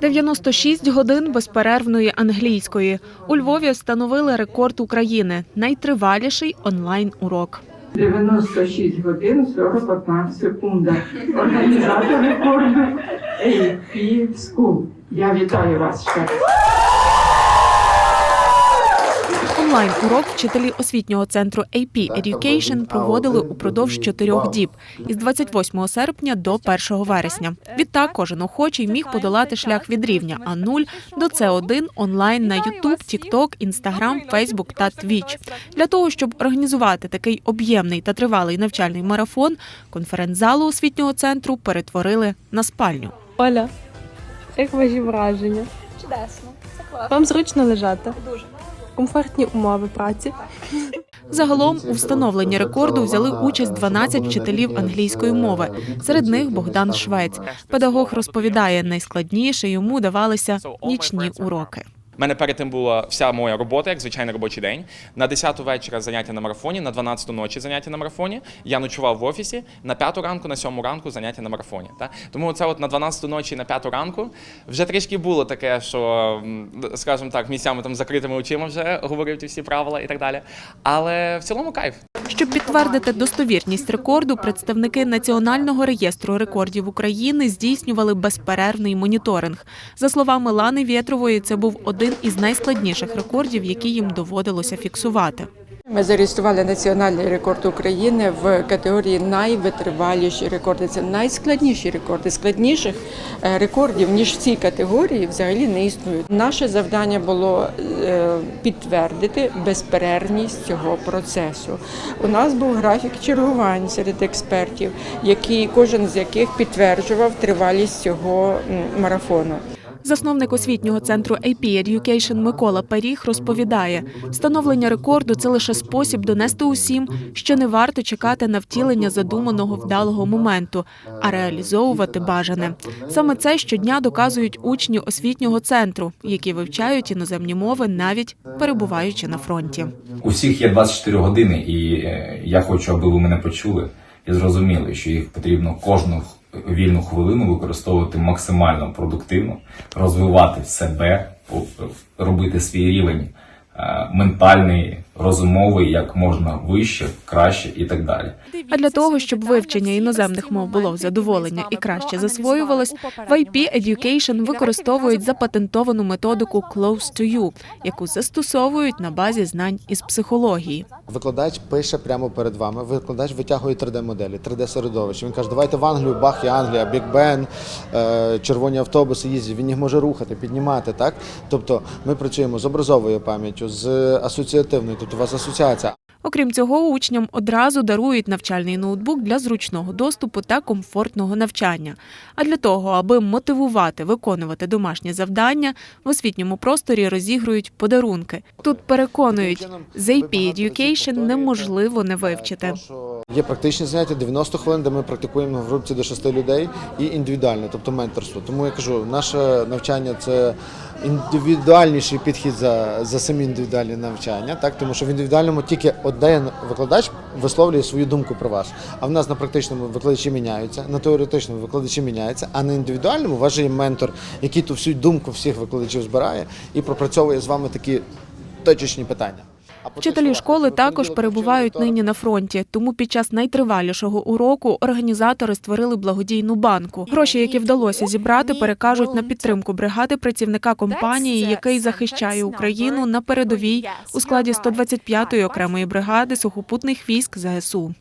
96 годин безперервної англійської. У Львові встановили рекорд України найтриваліший онлайн урок. 96 годин 41 секунда. Організатор рекорду AP School. Я вітаю вас ще раз. Онлайн урок вчителі освітнього центру AP Education проводили упродовж чотирьох діб із 28 серпня до 1 вересня. Відтак кожен охочий міг подолати шлях від рівня А0 до С1 онлайн на YouTube, TikTok, Instagram, Facebook та Twitch. Для того щоб організувати такий об'ємний та тривалий навчальний марафон, конференц-залу освітнього центру перетворили на спальню. Оля, як ваші враження? Чудесно, це класно. Вам зручно лежати? Дуже. Комфортні умови праці. Загалом у встановленні рекорду взяли участь 12 вчителів англійської мови. Серед них Богдан Швець. Педагог розповідає, найскладніше йому давалися нічні уроки. У мене перед тим була вся моя робота, як звичайний робочий день. На 10 вечора заняття на марафоні, на 12 ночі заняття на марафоні. Я ночував в офісі, на 5 ранку, на 7 ранку заняття на марафоні. Та? Тому це от на 12 ночі, на 5 ранку вже трішки було таке, що, скажімо так, місцями там закритими очима вже говорив ті всі правила і так далі. Але в цілому кайф. Щоб підтвердити достовірність рекорду, представники Національного реєстру рекордів України здійснювали безперервний моніторинг. За словами Лани Вєтрової, це був один із найскладніших рекордів, які їм доводилося фіксувати. Ми зареєстрували національний рекорд України в категорії найвитриваліші рекорди. Це найскладніші рекорди. Складніших е, рекордів ніж в цій категорії взагалі не існують. Наше завдання було е, підтвердити безперервність цього процесу. У нас був графік чергувань серед експертів, які кожен з яких підтверджував тривалість цього марафону. Засновник освітнього центру AP Education Микола Паріг розповідає, встановлення рекорду це лише спосіб донести усім, що не варто чекати на втілення задуманого вдалого моменту, а реалізовувати бажане. Саме це щодня доказують учні освітнього центру, які вивчають іноземні мови, навіть перебуваючи на фронті. У всіх є 24 години, і е, я хочу, аби ви мене почули і зрозуміли, що їх потрібно кожну х- вільну хвилину використовувати максимально продуктивно, розвивати себе, робити свій рівень ментальний, розумовий як можна вище, краще і так далі. А для того, щоб вивчення іноземних мов було в задоволення і краще засвоювалось, в IP Education використовують запатентовану методику Close to You, яку застосовують на базі знань із психології. Викладач пише прямо перед вами. Викладач витягує 3D-моделі, 3D-середовище. Він каже, давайте в Англію, Бах і Англія, Біг Бен, е, червоні автобуси їздять. Він їх може рухати, піднімати. Так? Тобто ми працюємо з образовою пам'яттю, з асоціативною, тобто у вас асоціація. Окрім цього, учням одразу дарують навчальний ноутбук для зручного доступу та комфортного навчання. А для того, аби мотивувати виконувати домашні завдання, в освітньому просторі розігрують подарунки. Тут переконують, з AP Education неможливо не вивчити. Є практичні заняття 90 хвилин, де ми практикуємо в групці до 6 людей і індивідуальне, тобто менторство. Тому я кажу, наше навчання це індивідуальніший підхід за, за самі індивідуальні навчання, так тому що в індивідуальному тільки один викладач висловлює свою думку про вас. А в нас на практичному викладачі міняються, на теоретичному викладачі міняються, а на індивідуальному ваш є ментор, який ту всю думку всіх викладачів збирає і пропрацьовує з вами такі точечні питання. Вчителі школи також перебувають нині на фронті, тому під час найтривалішого уроку організатори створили благодійну банку. Гроші, які вдалося зібрати, перекажуть на підтримку бригади працівника компанії, який захищає Україну на передовій у складі 125-ї окремої бригади сухопутних військ ЗСУ.